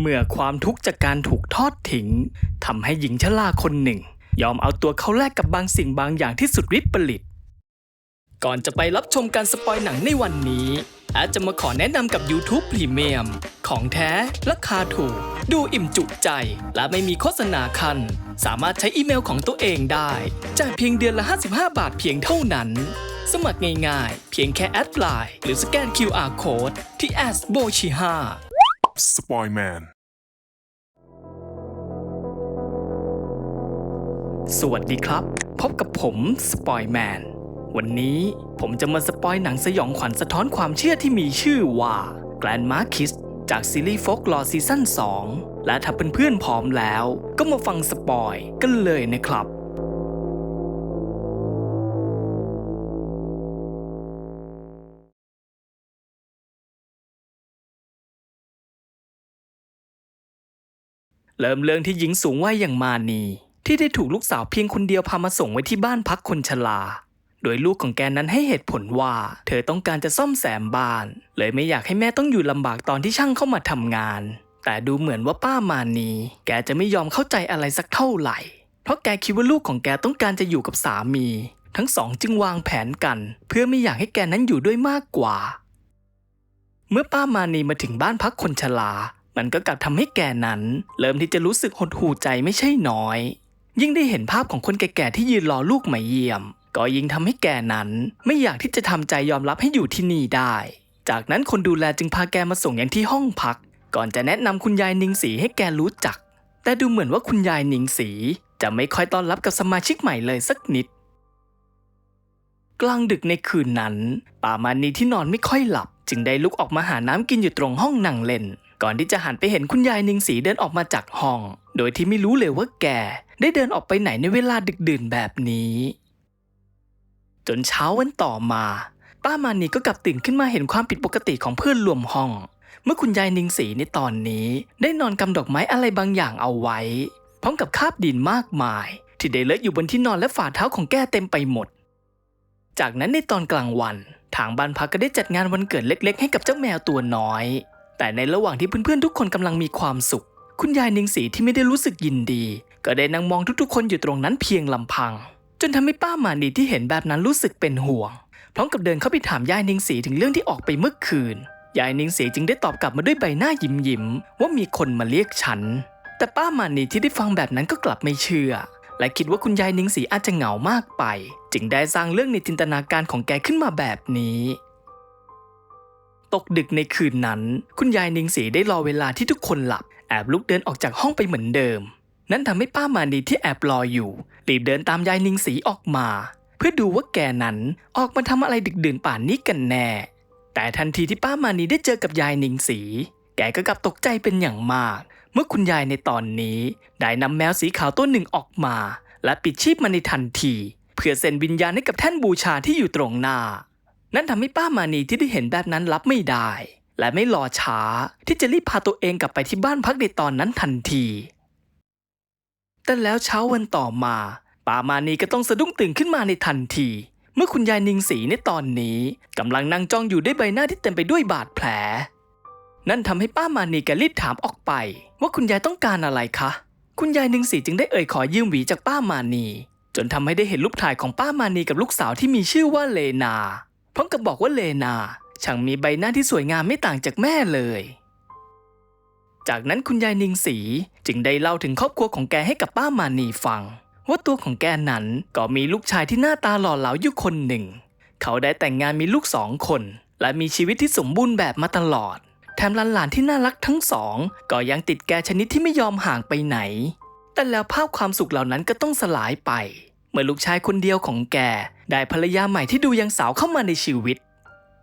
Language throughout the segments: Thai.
เมื่อความทุกข์จากการถูกทอดทิ้งทำให้หญิงชราคนหนึ่ง ยอมเอาตัวเขาแลกกับบางสิ่งบางอย่างที่สุดฤทธิ์ผลิต ก่อนจะไปรับชมการสปอยหนังในวันนี้ อาจจะมาขอแนะนำกับ YouTube Premium ของแท้ราคาถูก ดูอิ่มจุใจ และไม่มีโฆษณาคัน สามารถใช้อีเมลของตัวเองได้จ่ายเพียงเดือนละ 55 บาทเพียงเท่านั้นสมัครง่ายๆ เพียงแค่แอดไลน์หรือสแกน QR Code ที่ s b o c h i h a สปอยแมน สวัสดีครับ พบกับผมสปอยแมน วันนี้ผมจะมาสปอยหนังสยองขวัญสะท้อนความเชื่อที่มีชื่อว่า Grandma Kiss จากซีรีส์ Folklore ซีซั่น2 และถ้าเพื่อนๆพร้อมแล้ว ก็มาฟังสปอยกันเลยนะครับ เริ่มเรื่องที่หญิงสูงวัยอย่างมานี ที่ได้ถูกลูกสาวเพียงคนเดียวพามาส่งไว้ที่บ้านพักคนชราโดยลูกของแกนั้นให้เหตุผลว่า เธอต้องการจะซ่อมแซมบ้าน เลยไม่อยากให้แม่ต้องอยู่ลำบากตอนที่ช่างเข้ามาทำงาน แต่ดูเหมือนว่าป้ามานีแกจะไม่ยอมเข้าใจอะไรสักเท่าไหร่ เพราะแกคิดว่าลูกของแกต้องการจะอยู่กับสามี ทั้งสองจึงวางแผนกัน เพื่อไม่อยากให้แกนั้นอยู่ด้วยมากกว่า เมื่อป้ามานีมาถึงบ้านพักคนชรา มันก็กลับทำให้แกนั้น เริ่มที่จะรู้สึกหดหู่ใจไม่ใช่น้อย ยิ่งได้เห็นภาพของคนแก่ๆที่ยืนรอลูกมาเยี่ยม ก็ยิ่งทำให้แกนั้น ไม่อยากที่จะทำใจยอมรับให้อยู่ที่นี่ได้ จากนั้นคนดูแลจึงพาแกมาส่งยังที่ห้องพัก ก่อนจะแนะนำคุณยายนิงสีให้แกรู้จัก แต่ดูเหมือนว่าคุณยายนิงสี จะไม่ค่อยต้อนรับกับสมาชิกใหม่เลยสักนิด กลางดึกในคืนนั้นป่ามานีที่นอนไม่ค่อยหลับ จึงได้ลุกออกมาหาน้ำกินอยู่ตรงห้องนั่งเล่น ก่อนที่จะหันไปเห็นคุณยายนิงสีเดินออกมาจากห้อง โดยที่ไม่รู้เลยว่าแก ได้เดินออกไปไหนในเวลาดึกดื่นแบบนี้ จนเช้าวันต่อมา ป้ามานีก็กลับตื่นขึ้นมาเห็นความผิดปกติของเพื่อนรวมห้อง เมื่อคุณยายนิงสีในตอนนี้ ได้นอนกำดอกไม้อะไรบางอย่างเอาไว้ พร้อมกับคาบดินมากมาย ที่ได้เลอะอยู่บนที่นอนและฝ่าเท้าของแกเต็มไปหมด จากนั้นในตอนกลางวันทางบ้านพักก็ได้จัดงานวันเกิดเล็กๆ ให้กับเจ้าแมวตัวน้อย แต่ในระหว่างที่เพื่อนๆทุกคนกำลังมีความสุข คุณยายนิงสีที่ไม่ได้รู้สึกยินดี ก็ได้นั่งมองทุกๆ คนอยู่ตรงนั้นเพียงลำพัง จนทำให้ป้ามานีที่เห็นแบบนั้นรู้สึกเป็นห่วง พร้อมกับเดินเข้าไปถามยายนิงสีถึงเรื่องที่ออกไปเมื่อคืน ยายนิงสีจึงได้ตอบกลับมาด้วยใบหน้ายิ้มยิ้มๆว่ามีคนมาเรียกฉัน แต่ป้ามานีที่ได้ฟังแบบนั้นก็กลับไม่เชื่อ และคิดว่าคุณยายนิงสีอาจจะเหงามากไป จึงได้สร้างเรื่องในจินตนาการของแกขึ้นมาแบบนี้ ตกดึกในคืนนั้น คุณยายนิงสีได้รอเวลาที่ทุกคนหลับ แอบลุกเดินออกจากห้องไปเหมือนเดิม นั่นทำให้ป้ามานีที่แอบรออยู่ รีบเดินตามยายนิงสีออกมา เพื่อดูว่าแกนั้นออกมาทำอะไรดึกดื่นป่านนี้กันแน่ แต่ทันทีที่ป้ามานีได้เจอกับยายนิงสี แกก็กลับตกใจเป็นอย่างมาก เมื่อคุณยายในตอนนี้ได้นำแมวสีขาวตัวหนึ่งออกมา และปิดชีพมันในทันที เพื่อเซ็นวิญญาณให้กับแท่นบูชาที่อยู่ตรงหน้า นั่นทำให้ป้ามานีที่ได้เห็นแบบนั้นรับไม่ได้ และไม่รอช้าที่จะรีบพาตัวเองกลับไปที่บ้านพักในตอนนั้นทันที แต่แล้วเช้าวันต่อมาป้ามานีก็ต้องสะดุ้งตื่นขึ้นมาในทันที เมื่อคุณยายนิงสีในตอนนี้กำลังนั่งจ้องอยู่ด้วยใบหน้าที่เต็มไปด้วยบาดแผล นั่นทำให้ป้ามานีแกรีบถามออกไป ว่าคุณยายต้องการอะไรคะ คุณยายนิงสีจึงได้เอ่ยขอยืมหวีจากป้ามานีจนทำให้ได้เห็นรูปถ่ายของป้ามานีกับลูกสาวที่มีชื่อว่าเลนา พร้อมกับบอกว่าเลนาช่างมีใบหน้าที่สวยงามไม่ต่างจากแม่เลย จากนั้นคุณยายนิงสีจึงได้เล่าถึงครอบครัวของแกให้กับป้ามานีฟัง ว่าตัวของแกนั้นก็มีลูกชายที่หน้าตาหล่อเหลาอยู่คนหนึ่ง เขาได้แต่งงานมีลูกสองคน และมีชีวิตที่สมบูรณ์แบบมาตลอด แถมหลานๆที่น่ารักทั้งสองก็ยังติดแกชนิดที่ไม่ยอมห่างไปไหน แต่แล้วภาพความสุขเหล่านั้นก็ต้องสลายไป เมื่อลูกชายคนเดียวของแก ได้ภรรยาใหม่ที่ดูยังสาวเข้ามาในชีวิต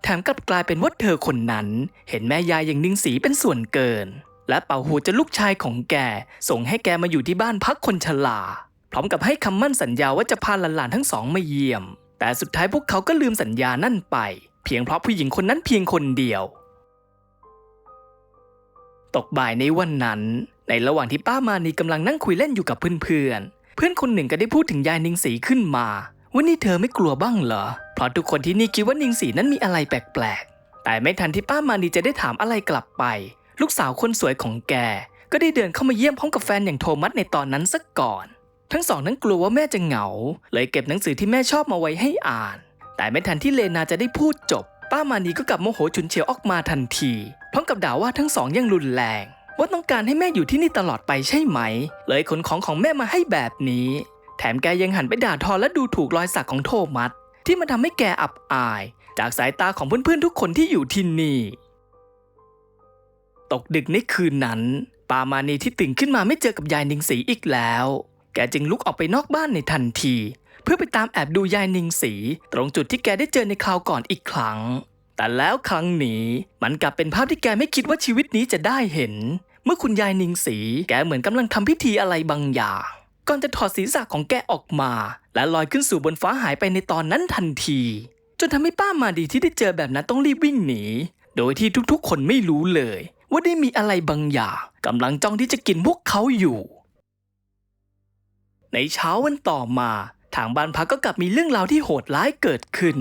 แถมกลับกลายเป็นว่าเธอคนนั้น เห็นแม่ยายอย่างนิ่งสีเป็นส่วนเกิน และเป่าหูจะลูกชายของแก ส่งให้แกมาอยู่ที่บ้านพักคนชราพร้อมกับให้คำมั่นสัญญาว่าจะพาหลานๆทั้งสองมาเยี่ยม แต่สุดท้ายพวกเขาก็ลืมสัญญานั่นไป เพียงเพราะผู้หญิงคนนั้นเพียงคนเดียว ตกบ่ายในวันนั้น ในระหว่างที่ป้ามานีกำลังนั่งคุยเล่นอยู่กับเพื่อนๆเพื่อนคนหนึ่งก็ได้พูดถึงยายนิงสีขึ้นมา ว่านี่เธอไม่กลัวบ้างเหรอ เพราะทุกคนที่นี่คิดว่านิงสีนั้นมีอะไรแปลกๆ แต่ไม่ทันที่ป้ามานีจะได้ถามอะไรกลับไป ลูกสาวคนสวยของแก ก็ได้เดินเข้ามาเยี่ยมพร้อมกับแฟนอย่างโทมัสในตอนนั้นซะก่อน ทั้งสองนั้นกลัวว่าแม่จะเหงา เลยเก็บหนังสือที่แม่ชอบมาไว้ให้อ่าน แต่ไม่ทันที่เลนาจะได้พูดจบ ป้ามานีก็กลับโมโหฉุนเฉียวออกมาทันทีพร้อมกับด่าว่าทั้งสองยังรุนแรงว่าต้องการให้แม่อยู่ที่นี่ตลอดไปใช่ไหม เลยขนของของแม่มาให้แบบนี้ ถมแกยังหันไปด่าทอและดูถูกรอยสักของโทมัสที่มันทำให้แกอับอาย จากสายตาของเพื่อนๆทุกคนที่อยู่ที่นี่ ตกดึกในคืนนั้น ปามานีที่ตื่นขึ้นมาไม่เจอกับยายนิงสีอีกแล้ว แกจึงลุกออกไปนอกบ้านในทันที เพื่อไปตามแอบดูยายนิงสี ตรงจุดที่แกได้เจอในคราวก่อนอีกครั้ง แต่แล้วครั้งนี้มันกลับเป็นภาพที่แกไม่คิดว่าชีวิตนี้จะได้เห็น เมื่อคุณยายนิงสี แกเหมือนกำลังทำพิธีอะไรบางอย่าง ก่อนจะถอดศีรษะของแกออกมา และลอยขึ้นสู่บนฟ้าหายไปในตอนนั้นทันที จนทำให้ป้ามาดีที่ได้เจอแบบนั้นต้องรีบวิ่งหนี โดยที่ทุกๆ คนไม่รู้เลย ว่าได้มีอะไรบางอย่างกำลังจ้องที่จะกินพวกเขาอยู่ ในเช้าวันต่อมาทางบ้านพักก็กลับมีเรื่องราวที่โหดร้ายเกิดขึ้น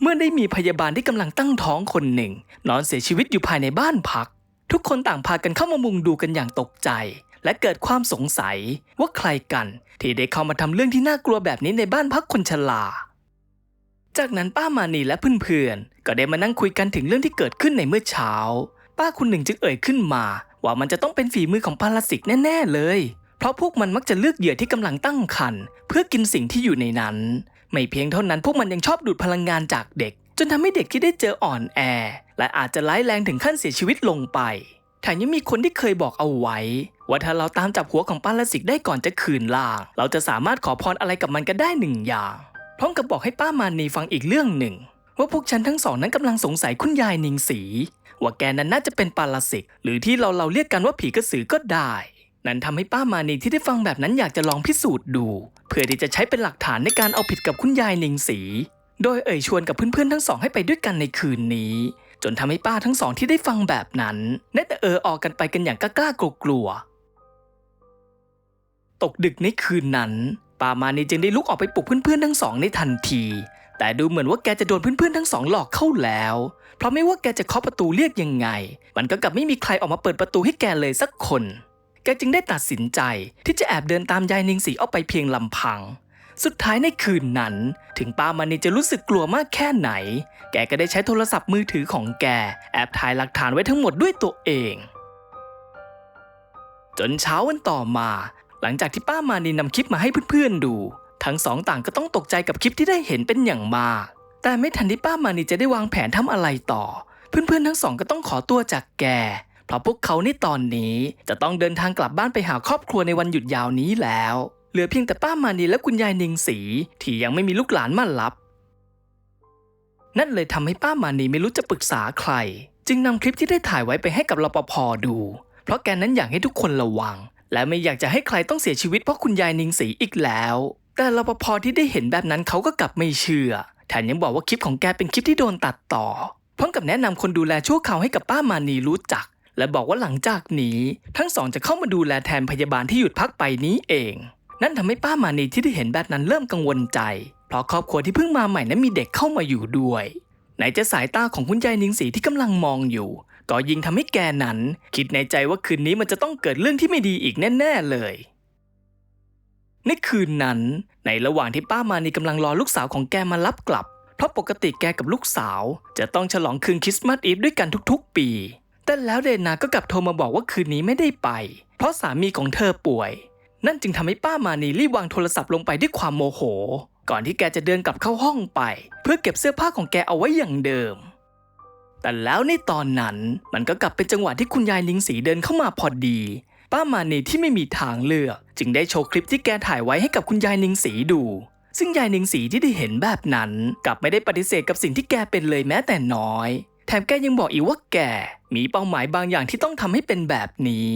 เมื่อได้มีพยาบาลที่กำลังตั้งท้องคนหนึ่ง นอนเสียชีวิตอยู่ภายในบ้านพัก ทุกคนต่างพากันเข้ามามุงดูกันอย่างตกใจ และเกิดความสงสัยว่าใครกันที่ได้เข้ามาทำเรื่องที่น่ากลัวแบบนี้ในบ้านพักคนชราจากนั้นป้ามานีและเพื่อนๆก็ได้มานั่งคุยกันถึงเรื่องที่เกิดขึ้นในเมื่อเช้า ป้าคนหนึ่งจึงเอ่ยขึ้นมา ว่ามันจะต้องเป็นฝีมือของปาราสิกแน่ๆเลย เพราะพวกมันมักจะเลือกเหยื่อที่กำลังตั้งครรภ์เพื่อกินสิ่งที่อยู่ในนั้น ไม่เพียงเท่านั้นพวกมันยังชอบดูดพลังงานจากเด็ก จนทำให้เด็กที่ได้เจออ่อนแอ และอาจจะร้ายแรงถึงขั้นเสียชีวิตลงไป แถมยังมีคนที่เคยบอกเอาไว้ ว่าถ้าเราตามจับหัวของปาราสิกได้ก่อนจะคืนล่างเราจะสามารถขอพรอะไรกับมันก็ได้หนึ่งอย่างพร้อมกับบอกให้ป้ามานีฟังอีกเรื่องหนึ่ง ว่าพวกฉันทั้งสองนั้นกำลังสงสัยคุณยายนิงสีว่าแกนั้นน่าจะเป็นปาราสิก หรือที่เราเราเรียกกันว่าผีกระสือก็ได้ นั้นทำให้ป้ามานีที่ได้ฟังแบบนั้นอยากจะลองพิสูจน์ดู เพื่อที่จะใช้เป็นหลักฐานในการเอาผิดกับคุณยายนิงสี โดยเอ่ยชวนกับเพื่อนๆทั้งสองให้ไปด้วยกันในคืนนี้ จนทำให้ป้าทั้งสองที่ได้ฟังแบบนั้นได้แต่เออออกกันไปกันอย่างกล้ากลัวตกดึกในคืนนั้นป้ามานีจึงได้ลุกออกไปปลุกเพื่อนๆทั้งสองในทันที แต่ดูเหมือนว่าแกจะโดนเพื่อนๆทั้งสองหลอกเข้าแล้ว เพราะไม่ว่าแกจะเคาะประตูเรียกยังไง มันก็กลับไม่มีใครออกมาเปิดประตูให้แกเลยสักคน แกจึงได้ตัดสินใจที่จะแอบเดินตามยายนิงสีออกไปเพียงลำพัง สุดท้ายในคืนนั้น ถึงป้ามานีจะรู้สึกกลัวมากแค่ไหน แกก็ได้ใช้โทรศัพท์มือถือของแก แอบถ่ายหลักฐานไว้ทั้งหมดด้วยตัวเอง จนเช้าวันต่อมา หลังจากที่ป้ามานีนำคลิปมาให้เพื่อนๆดู ทั้งสองต่างก็ต้องตกใจกับคลิปที่ได้เห็นเป็นอย่างมาก แต่ไม่ทันที่ป้ามานีจะได้วางแผนทำอะไรต่อ เพื่อนๆทั้งสองก็ต้องขอตัวจากแกเพราะพวกเขาในตอนนี้จะต้องเดินทางกลับบ้านไปหาครอบครัวในวันหยุดยาวนี้แล้ว เหลือเพียงแต่ป้ามานีและคุณยายนิงสีที่ยังไม่มีลูกหลานมารับ นั่นเลยทำให้ป้ามานีไม่รู้จะปรึกษาใคร จึงนำคลิปที่ได้ถ่ายไว้ไปให้กับรปภดู เพราะแกนั้นอยากให้ทุกคนระวัง และไม่อยากจะให้ใครต้องเสียชีวิตเพราะคุณยายนิงสีอีกแล้ว แต่รปภที่ได้เห็นแบบนั้นเขาก็กลับไม่เชื่อแถมยังบอกว่าคลิปของแกเป็นคลิปที่โดนตัดต่อพร้อมกับแนะนำคนดูแลชั่วคราวให้กับป้ามานีรู้จักและบอกว่าหลังจากนี้ ทั้งสองจะเข้ามาดูแลแทนพยาบาลที่หยุดพักไปนี้เอง นั่นทำให้ป้ามานีที่ได้เห็นแบบนั้นเริ่มกังวลใจ เพราะครอบครัวที่เพิ่งมาใหม่นั้นมีเด็กเข้ามาอยู่ด้วย ไหนจะสายตาของคุณยายนิงสีที่กำลังมองอยู่ ก็ยิ่งทำให้แกนั้น คิดในใจว่าคืนนี้มันจะต้องเกิดเรื่องที่ไม่ดีอีกแน่ ๆ เลยในคืนนั้น ในระหว่างที่ป้ามานีกำลังรอลูกสาวของแกมารับกลับ เพราะปกติแกกับลูกสาว จะต้องฉลองคืนคริสต์มาสอีฟด้วยกันทุกๆ ปี แต่แล้วเดนาก็กลับโทรมาบอกว่าคืนนี้ไม่ได้ไป เพราะสามีของเธอป่วย นั่นจึงทำให้ป้ามานีรีบวางโทรศัพท์ลงไปด้วยความโมโห ก่อนที่แกจะเดินกลับเข้าห้องไป เพื่อเก็บเสื้อผ้าของแกเอาไว้อย่างเดิม แต่แล้วในตอนนั้นมันก็กลับเป็นจังหวะที่คุณยายลิงสีเดินเข้ามาพอดี ป้ามานีที่ไม่มีทางเลือก จึงได้โชว์คลิปที่แกถ่ายไว้ให้กับคุณยายนิงสีดู ซึ่งยายนิงสีที่ได้เห็นแบบนั้น กลับไม่ได้ปฏิเสธกับสิ่งที่แกเป็นเลยแม้แต่น้อย แถมแกยังบอกอีกว่าแกมีเป้าหมายบางอย่างที่ต้องทำให้เป็นแบบนี้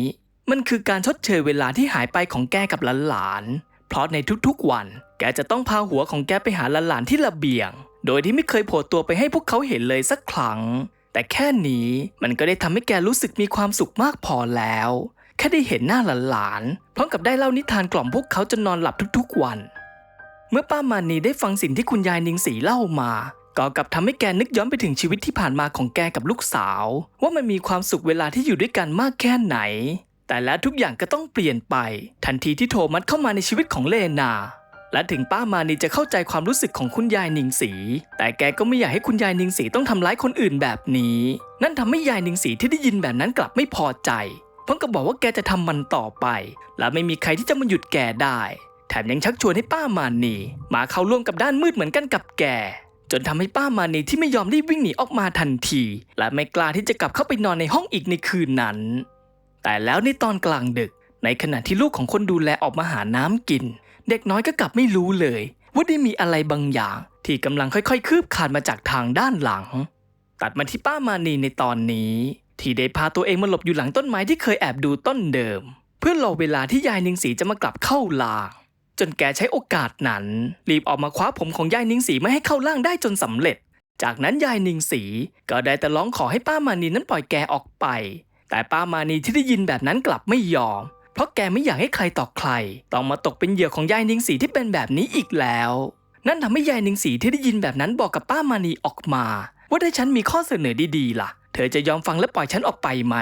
มันคือการชดเชยเวลาที่หายไปของแกกับหลานๆ เพราะในทุกๆวัน แกจะต้องพาหัวของแกไปหาหลานๆที่ระเบียง โดยที่ไม่เคยโผล่ตัวไปให้พวกเขาเห็นเลยสักครั้ง แต่แค่นี้มันก็ได้ทำให้แกรู้สึกมีความสุขมากพอแล้ว แค่ได้เห็นหน้าหลานๆ พร้อมกับได้เล่านิทานกล่อมพวกเขาจนนอนหลับทุกๆวัน เมื่อป้ามานีได้ฟังสิ่งที่คุณยายนิงสีเล่ามาก็กลับทำให้แกนึกย้อนไปถึงชีวิตที่ผ่านมาของแกกับลูกสาว ว่ามันมีความสุขเวลาที่อยู่ด้วยกันมากแค่ไหน แต่แล้วทุกอย่างก็ต้องเปลี่ยนไป ทันทีที่โทมัสเข้ามาในชีวิตของเลนา และถึงป้ามานีจะเข้าใจความรู้สึกของคุณยายนิงสี แต่แกก็ไม่อยากให้คุณยายนิงสีต้องทำร้ายคนอื่นแบบนี้ นั่นทำให้ยายนิงสีที่ได้ยินแบบนั้นกลับไม่พอใจพราะก็บอกว่าแกจะทำมันต่อไป และไม่มีใครที่จะมาหยุดแกได้ แถมยังชักชวนให้ป้ามานีมาเข้าร่วมกับด้านมืดเหมือนกันกับแกจนทำให้ป้ามานีที่ไม่ยอมรีบวิ่งหนีออกมาทันที และไม่กล้าที่จะกลับเข้าไปนอนในห้องอีกในคืนนั้น แต่แล้วในตอนกลางดึก ในขณะที่ลูกของคนดูแลออกมาหาน้ำกิน เด็กน้อยก็กลับไม่รู้เลย ว่าได้มีอะไรบางอย่าง ที่กำลังค่อยๆ คืบคานมาจากทางด้านหลัง ตัดมาที่ป้ามานีในตอนนี้ ที่ได้พาตัวเองมาหลบอยู่หลังต้นไม้ที่เคยแอบดูต้นเดิม เพื่อรอเวลาที่ยายนิงสีจะมากลับเข้าลางจนแกใช้โอกาสนั้น รีบออกมาคว้าผมของยายนิงสีไม่ให้เข้าล่างได้จนสำเร็จ จากนั้นยายนิงสีก็ได้แต่ร้องขอให้ป้ามานีนั้นปล่อยแกออกไป แต่ป้ามานีที่ได้ยินแบบนั้นกลับไม่ยอม เพราะแกไม่อยากให้ใครต่อใคร ต้องมาตกเป็นเหยื่อของยายนิงสีที่เป็นแบบนี้อีกแล้ว นั่นทำให้ยายนิงสีที่ได้ยินแบบนั้นบอกกับป้ามานีออกมา ว่าถ้าฉันมีข้อเสนอดีๆล่ะ เธอจะยอมฟังและปล่อยฉันออกไปไหม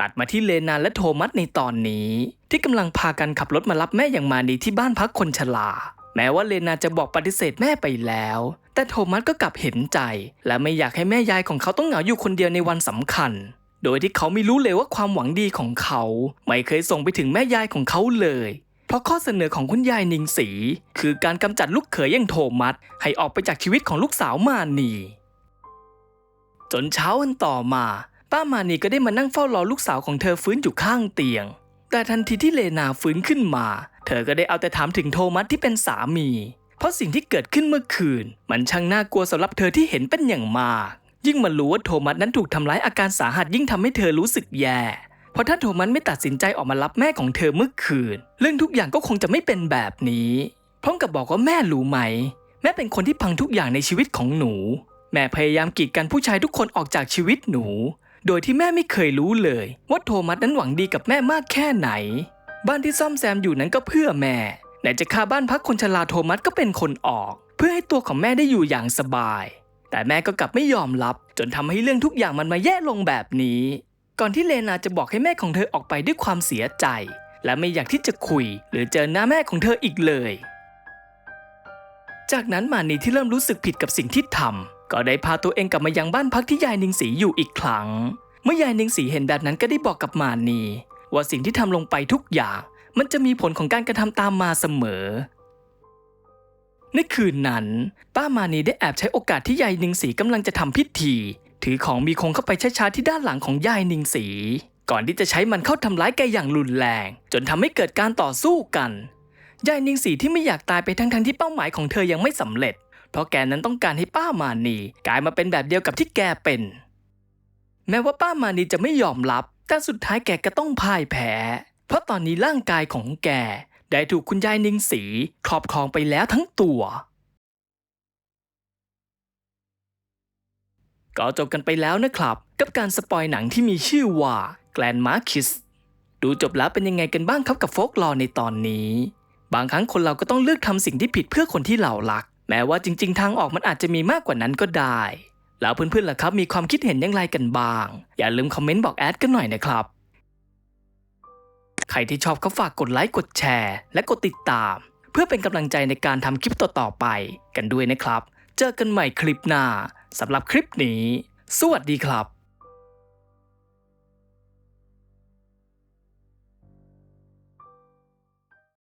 ตัดมาที่เลนาและโทมัสในตอนนี้ ที่กำลังพากันขับรถมารับแม่อย่างมานีที่บ้านพักคนชราแม้ว่าเลนาจะบอกปฏิเสธแม่ไปแล้ว แต่โทมัสก็กลับเห็นใจ และไม่อยากให้แม่ยายของเขาต้องเหงาอยู่คนเดียวในวันสำคัญ โดยที่เขาไม่รู้เลยว่าความหวังดีของเขา ไม่เคยส่งไปถึงแม่ยายของเขาเลย เพราะข้อเสนอของคุณยายนิงสี คือการกำจัดลูกเขยอย่างโทมัสให้ออกไปจากชีวิตของลูกสาวมานีจนเช้าวันต่อมา ป้ามานีก็ได้มานั่งเฝ้ารอลูกสาวของเธอฟื้นอยู่ข้างเตียง แต่ทันทีที่เลนาฟื้นขึ้นมา เธอก็ได้เอาแต่ถามถึงโทมัสที่เป็นสามี เพราะสิ่งที่เกิดขึ้นเมื่อคืน มันช่างน่ากลัวสำหรับเธอที่เห็นเป็นอย่างมาก ยิ่งมารู้ว่าโทมัสนั้นถูกทำร้ายอาการสาหัสยิ่งทำให้เธอรู้สึกแย่ เพราะถ้าโทมัสไม่ตัดสินใจออกมารับแม่ของเธอเมื่อคืน เรื่องทุกอย่างก็คงจะไม่เป็นแบบนี้ พร้อมกับบอกว่าแม่รู้ไหม แม่เป็นคนที่พังทุกอย่างในชีวิตของหนู แม่พยายามกีดกันผู้ชายทุกคนออกจากชีวิตหนู โดยที่แม่ไม่เคยรู้เลย ว่าโทมัสนั้นหวังดีกับแม่มากแค่ไหน บ้านที่ซ่อมแซมอยู่นั้นก็เพื่อแม่ไหนจะค่าบ้านพักคนชราโทมัสก็เป็นคนออก เพื่อให้ตัวของแม่ได้อยู่อย่างสบาย แต่แม่ก็กลับไม่ยอมรับ จนทำให้เรื่องทุกอย่างมันมาแย่ลงแบบนี้ ก่อนที่เลนาจะบอกให้แม่ของเธอออกไปด้วยความเสียใจ และไม่อยากที่จะคุย หรือเจอหน้าแม่ของเธออีกเลย จากนั้นมานีที่เริ่มรู้สึกผิดกับสิ่งที่ทำก็ได้พาตัวเองกลับมายังบ้านพักที่ยายนิงสีอยู่อีกครั้ง เมื่อยายนิงสีเห็นแบบนั้นก็ได้บอกกับมานีว่าสิ่งที่ทำลงไปทุกอย่างมันจะมีผลของการกระทำตามมาเสมอ ในคืนนั้น ป้ามานีได้แอบใช้โอกาสที่ยายนิงสีกำลังจะทำพิธี ถือของมีคงเข้าไปช้าๆที่ด้านหลังของยายนิงสี ก่อนที่จะใช้มันเข้าทำร้ายแกอย่างรุนแรง จนทำให้เกิดการต่อสู้กันยายนิงสีที่ไม่อยากตายไปทั้งๆที่เป้าหมายของเธอยังไม่สำเร็จ เพราะแกนั้นต้องการให้ป้ามานีกลายมาเป็นแบบเดียวกับที่แกเป็น แม้ว่าป้ามานีจะไม่ยอมรับ แต่สุดท้ายแกก็ต้องพ่ายแพ้ เพราะตอนนี้ร่างกายของแก ได้ถูกคุณยายนิงสีครอบครองไปแล้วทั้งตัว ก็จบกันไปแล้วนะครับ กับการสปอยหนังที่มีชื่อว่าแกลนมาร์คิสดูจบแล้วเป็นยังไงกันบ้างครับกับโฟกลอในตอนนี้ บางครั้งคนเราก็ต้องเลือกทำสิ่งที่ผิดเพื่อคนที่เรารัก แม้ว่าจริง ๆ ทางออกมันอาจจะมีมากกว่านั้นก็ได้ แล้วเพื่อนๆล่ะครับมีความคิดเห็นอย่างไรกันบ้าง อย่าลืมคอมเมนต์บอกแอดกันหน่อยนะครับ ใครที่ชอบก็ฝากกดไลค์กดแชร์ และกดติดตาม เพื่อเป็นกำลังใจในการทำคลิปต่อๆไปกันด้วยนะครับ เจอกันใหม่คลิปหน้าสำหรับคลิปนี้ สวัสดีครับ